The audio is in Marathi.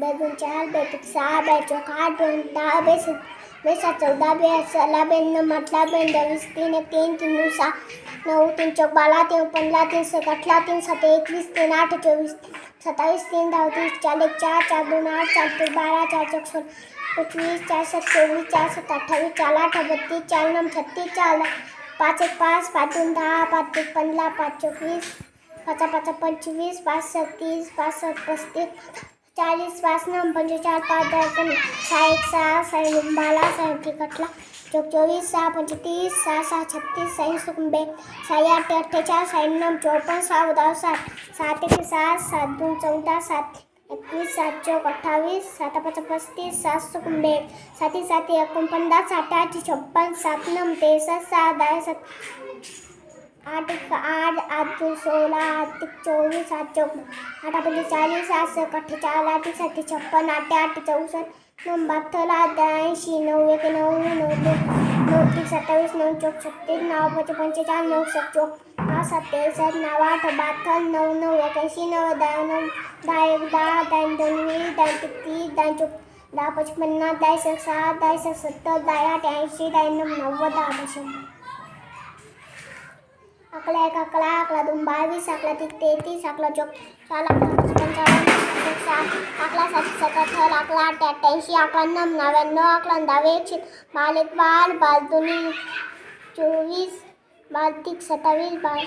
बेदून चार बेतूक सहा बे चौक आठ दोन दहा बे स बे सात चौदा बे सला बेन म्हटला बेन दवीस तीन एक तीन तीन नऊ सहा नऊ तीन चौक बारा तीन पंधरा तीन सक अठरा तीन सात एकवीस तीन आठ चोवीस सत्तावीस तीन दहा तीस चार एक चार चार दोन आठ चार तीन बारा चार चौक सोळा पंचवीस चार सात चोवीस चार सात अठ्ठावीस चार आठ बत्तीस चार नऊ छत्तीस चार पाच एक पाच पाच दोन दहा पाच एक पंधरा पाच चोवीस पाच पाच पंचवीस पाच सत्तीस पाच सात पस्तीस चाळीस पाच नऊ पंचेचाळीस पाच दहा कमी सहा एक सहा सहा दोन बारा सहा एक चौक चोवीस सहा पंचतीस सहा सहा छत्तीस सहा सुकुंबे सहा आठ अठ्ठेचाळीस सहा नऊ चौपन्न सहा दहा साठ सात एक सात सात दोन चौदा सात एकवीस सात चौक अठ्ठावीस सात पाच पस्तीस सात सुकुंबे साती साती एकोणपन्नास साठ आठ छप्पन सात नऊ तेसष्ट सहा दहा सात आठ आठ आठ सोळा आठ एक चोवीस आठ चौक आठ पंचे चाळीस आठ सक अठ्ठेचाळीस आठ एक सात छप्पन आठ आठ चौसष्ट नऊ बहात्तर आठ ऐंशी नऊ एक नऊ नऊ दोन नऊ तीन सत्तावीस नऊ चौक छत्तीस नऊ पाच पंचेचाळीस नऊ सत चौक नऊ सत्तावीस नऊ आठ बहात्तर नऊ नऊ एक्याऐंशी नऊ दहा नऊ दहा एक दहा दहा दोन वीस दहा तीस दहा चौक दहा पचपन्न पन्नास दहा एक सहा दहा एक सत्तर दहा आठ ऐंशी दहा नऊ नव्वद दहा दशम एक अकरा अकरा दोन बावीस अकरा तीन तेहतीस अकरा चौक चार अकरा पंचावन्न अकरा सात अकरा सात सत्तर अकरा आठ अठ्ठ्याऐंशी अकरा नऊ नव्याण्णव अकरा दहावे एकशे बाल एक बाल बाल दोन्ही चोवीस बाल तीस सत्तावीस बाल